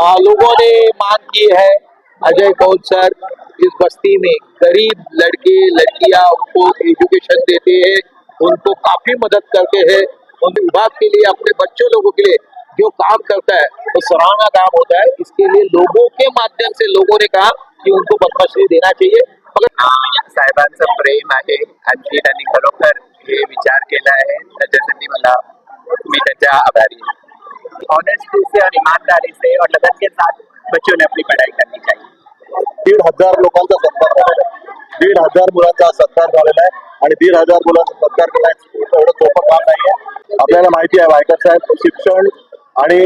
आ, लोगों ने मांग की है अजय कौल सर इस बस्ती में गरीब लड़के लड़कियाँ उनको एजुकेशन देते हैं उनको काफ़ी मदद करते हैं उन विभाग के लिए अपने बच्चों लोगों के लिए जो काम करता है वो तो सराहना काम होता है। इसके लिए लोगों के माध्यम से लोगों ने कहा कि उनको पद्मश्री देना चाहिए। मगर साहेबांचं प्रेम आहे आणखी त्यांनी खरोखर हे विचार केला आहे. त्याच्यासाठी मला मी आभारी आहे. ऑनेस्टी से और ईमानदारी से और लगन के साथ बच्चों ने अपनी पढ़ाई करनी चाहिए दीड हजार लोकांचा सत्कार झालेला आहे. दीड हजार मुलांचा सत्कार झालेला आहे आणि दीड हजार मुलांचा सत्कार करायचं एवढं सोपं काम नाहीये. आपल्याला माहिती आहे वायकर साहेब शिक्षण आणि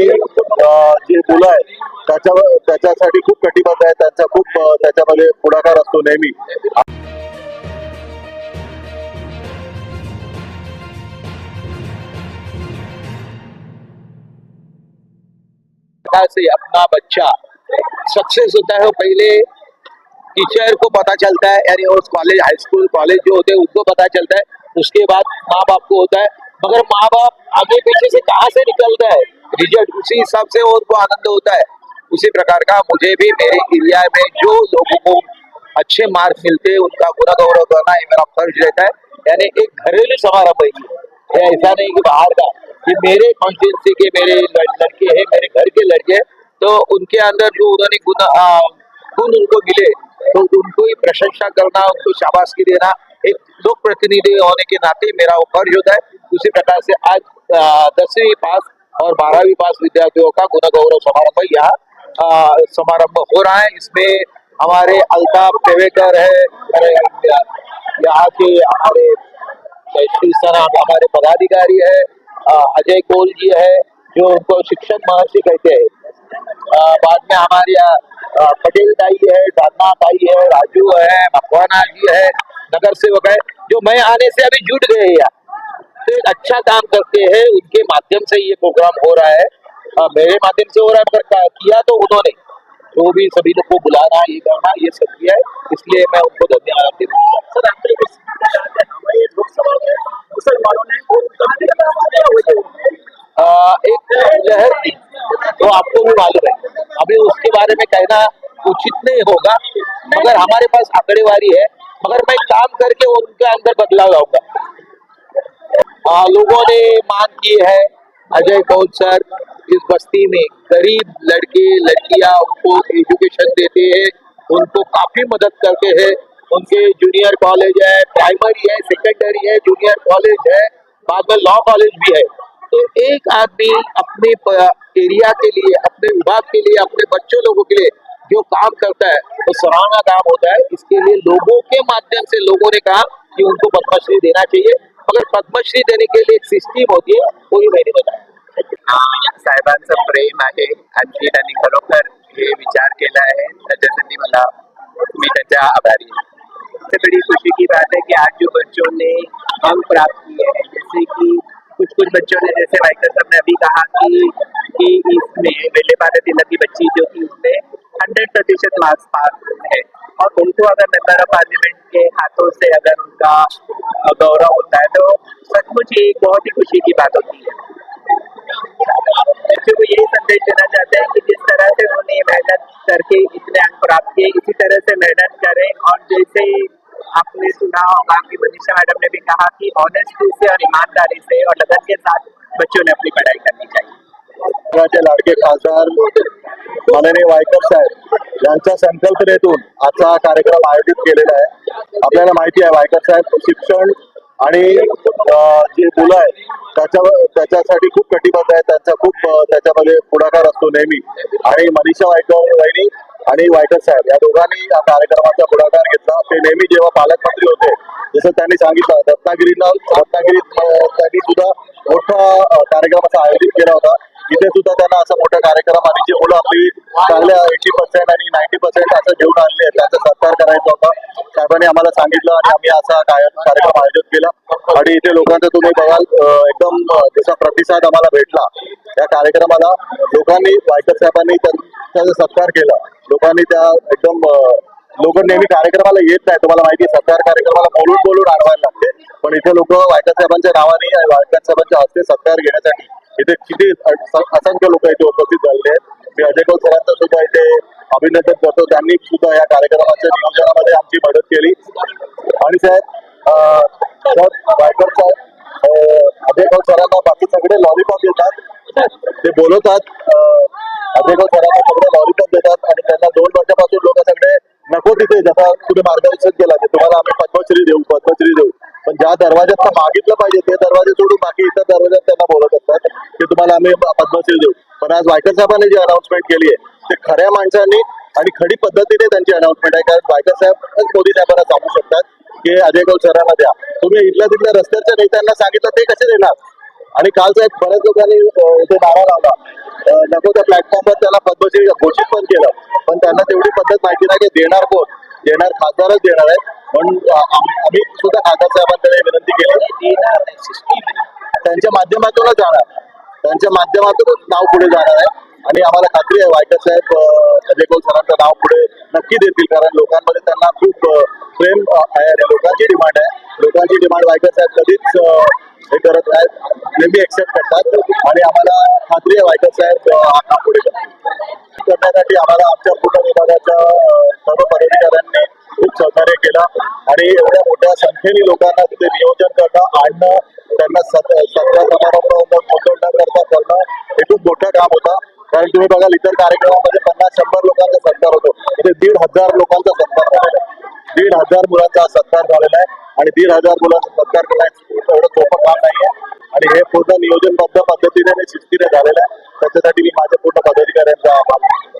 जे मुलं आहेत त्याच्या त्याच्यासाठी खूप कटिबद्ध आहे त्यांचा खूप त्याच्यामध्ये पुढाकार असतो नेहमी. प्रकार से अपना बच्चा। सक्सेस होता है पहले टीचर को पता चलता है, यानी उस कॉलेज हाई स्कूल कॉलेज जो होते हैं, उनको पता चलता है। उसके बाद माँ बाप को होता है। मगर माँ बाप आगे पीछे से कहाँ से निकलता है? रिज़ल्ट उसी हिसाब से उनको आनंद होता है। उसी प्रकार का मुझे भी मेरे एरिया में जो लोगों को अच्छे मार्क्स मिलते हैं, उनका गुना गौरव करना ये मेरा फ़र्ज़ रहता है। यानी एक घरेलू समारोह है ऐसा नहीं कि बाहर का। ये मेरे कॉन्स्टिट्यूंसी के मेरे लड़के हैं, मेरे घर के लड़के हैं तो उनके अंदर जो उन्होंने गुण गुण उनको मिले तो उनको ही प्रशंसा करना, उनको शाबाशी देना, एक लोक प्रतिनिधि होने के नाते मेरा वो फ़र्ज़ होता है। उसी प्रकार से आज दसवीं पास और बारहवीं पास विद्यार्थियों का गुण गौरव समारंभ यहाँ। समारंभ हो रहा है। इसमें हमारे अल्ताफ पेवेकर है यहाँ के हमारे सना हमारे पदाधिकारी है अजय कोल जी है जो उनको शिक्षण महर्षि कहते हैं। बाद में हमारे यहाँ, पटेल ताई है दादना ताई है राजू है मकवाना जी है नगर सेवक है जो मैं आने से अभी जुट गए यहाँ। तो एक अच्छा काम करते हैं उनके माध्यम से ये प्रोग्राम हो रहा है। अ, मेरे माध्यम से हो रहा है का- किया तो उन्होंने। जो भी सभी लोग को बुलाना ये करना ये सब किया है इसलिए मैं उनको धन्यवाद देता हूँ। एक लहर थी तो आपको भी मालूम है। अभी उसके बारे में कहना उचित नहीं होगा, मगर हमारे पास आंकड़ेवारी है। मगर मैं काम करके उनके अंदर बदलाव लाऊँगा। लोगों ने मांग की है, अजय कौल सर, इस बस्ती में गरीब लड़के, लड़कियाँ उनको एजुकेशन देते हैं, उनको काफ़ी मदद करते हैं। उनके जूनियर कॉलेज है प्राइमरी है सेकेंडरी है जूनियर कॉलेज है, बाद में लॉ कॉलेज भी है। तो एक आदमी अपने एरिया के लिए, अपने विभाग के लिए, अपने बच्चों लोगों के लिए जो काम करता है, वो तो सराहना काम होता है। इसके लिए लोगों के माध्यम से लोगों ने कहा कि उनको पद्मश्री देना चाहिए। मगर पद्मश्री देने के लिए एक सिस्टम होती है, वो ही मैंने बताया। साहेबांचं प्रेम आहे। आणखी खरोखर हे विचार केला आहे त्याच्यासाठी मला मी आभारी आहे सबसे बड़ी खुशी की बात है कि आज जो बच्चों ने अंक प्राप्त किए हैं, जैसे कि कुछ कुछ बच्चों ने, जैसे वाइकर साहब ने अभी कहा कि कि इसमें वेले पारे तिलक की बच्ची जो थी उसने हंड्रेड प्रतिशत मार्क्स पास है। और उनको अगर मेंबर ऑफ़ पार्लियामेंट के हाथों से अगर उनका गौरव होता है तो सचमुच ये बहुत ही खुशी की बात होती है। बच्चों को यही संदेश देना चाहते हैं कि जिस तरह से उन्होंने मेहनत करके इतने अंक प्राप्त किए, इसी तरह से मेहनत करें और जैसे आपने सुना होगा कि मनीषा मैडम ने भी कहा कि ऑनेस्टी से और ईमानदारी से और लगन के साथ बच्चों ने अपनी पढ़ाई करनी चाहिए। लाडके खासदार माननीय वायकर साहेब यांच्या संकल्पनेतून आजचा हा कार्यक्रम आयोजित केलेला आहे. आपल्याला माहिती आहे वायकर साहेब शिक्षण आणि जे मुलं आहेत त्याच्या त्याच्यासाठी खूप कटिबद्ध आहे त्यांचा खूप त्याच्यामध्ये पुढाकार असतो नेहमी. आणि मनीषा वायकर वहिनी आणि वायकर साहेब या दोघांनी या कार्यक्रमाचा पुढाकार घेतला. ते नेहमी जेव्हा पालकमंत्री होते जसं त्यांनी सांगितलं रत्नागिरीला रत्नागिरीत त्यांनी सुद्धा मोठा कार्यक्रमाचा आयोजित केला होता. इथे सुद्धा त्यांना असा मोठा कार्यक्रम आणि जे मुलं आपली चांगल्या एटी पर्सेंट आणि नाईन्टी पर्सेंट असं घेऊन आणले आहेत, त्यांचा सत्कार करायचा होता. साहेबांनी आम्हाला सांगितलं आणि आम्ही असा काय- कार्यक्रम आयोजित केला. आणि इथे लोकांचा तुम्ही बघाल एकदम जसा प्रतिसाद आम्हाला भेटला या कार्यक्रमाला लोकांनी वायकर साहेबांनी त्याचा सत्कार केला. लोकांनी त्या एकदम लोक नेहमी कार्यक्रमाला येत नाही तुम्हाला माहिती सत्कार कार्यक्रमाला बोलून बोलून आणवायला लागते पण इथे लोक वायकर साहेबांच्या नावाने वायकर साहेबांच्या हस्ते सत्कार घेण्यासाठी इथे किती असंख्य लोक इथे उपस्थित झालेले आहेत. मी अजय कौल सुद्धा इथे अभिनंदन करतो. त्यांनी सुद्धा या कार्यक्रमाच्या नियोजनामध्ये आमची मदत केली. आणि साहेब बायकर साहेब वायकर साहेब अजय कौल सरांना बाकी सगळे लॉलीपॉप देतात. ते बोलवतात अजय कौल सरांना सगळे लॉलीपॉप देतात आणि त्यांना दोन वर्षापासून लोक सगळे नको तिथे जसा तुम्ही मार्गदर्शन केला की तुम्हाला आम्ही पद्मश्री देऊ पद्मश्री देऊ. ज्या दरवाज्यात मागितलं पाहिजे ते दरवाजे सोडून बाकी इतर दरवाज्यात त्यांना बोलत असतात. की तुम्हाला आम्ही पद्मश्री देऊ. पण आज वायकर साहेबांनी जी अनाउन्समेंट केली आहे ते खऱ्या माणसांनी आणि खडी पद्धतीने त्यांची अनाउन्समेंट आहे. कारण वायकर साहेब मोदी साहेबांना सांगू शकतात की अजय कौल सरांना द्या. तुम्ही इथल्या तिथल्या रस्त्याच्या नेत्यांना सांगितलं ते कसे देणार? आणि काल साहेब बऱ्याच लोकांनी इथे नारा लावला. नको त्या प्लॅटफॉर्मवर त्याला पद्मश्री घोषित पण केलं. पण त्यांना तेवढी पद्धत माहिती नाही की देणार कोण? देणार खासदारच देणार आहे म्हणून सुद्धा खासदार साहेबांकडे विनंती केली. त्यांच्या माध्यमातूनच जाणार. त्यांच्या माध्यमातूनच नाव पुढे जाणार आहे. आणि आम्हाला खात्री आहे वायकर साहेब अजय कौल सरांचं नाव पुढे नक्की देतील कारण लोकांमध्ये त्यांना खूप प्रेम आहे आणि लोकांची डिमांड आहे. लोकांची डिमांड वायकर साहेब कधीच हे करत आहेत नेहमी एक्सेप्ट करतात. आणि आम्हाला खात्री आहे वायकर साहेब हा काम पुढे करण्यासाठी आम्हाला आमच्या पूर्ण विभागाच्या सर्व पदाधिकाऱ्यांनी खूप सहकार्य केलं. आणि एवढ्या मोठ्या संख्येने लोकांना तिथे नियोजन करणं आणणं त्यांना सत- सत्कार समारंभ मोठं करता करणं हे खूप मोठं काम होतं. कारण तुम्ही बघाल इतर कार्यक्रमामध्ये पन्नास शंभर लोकांचा सत्कार होतो. इथे दीड हजार लोकांचा सत्कार झालेला आहे. दीड हजार मुलांचा सत्कार झालेला आहे आणि दीड हजार मुलांचा सत्कार करायचं एवढं सोपं काम नाहीये. आणि हे पूर्ण नियोजनबद्ध पद्धतीने आणि शिस्तीने झालेलं आहे. त्याच्यासाठी मी माझ्या पूर्ण पदाधिकाऱ्यांचा आभार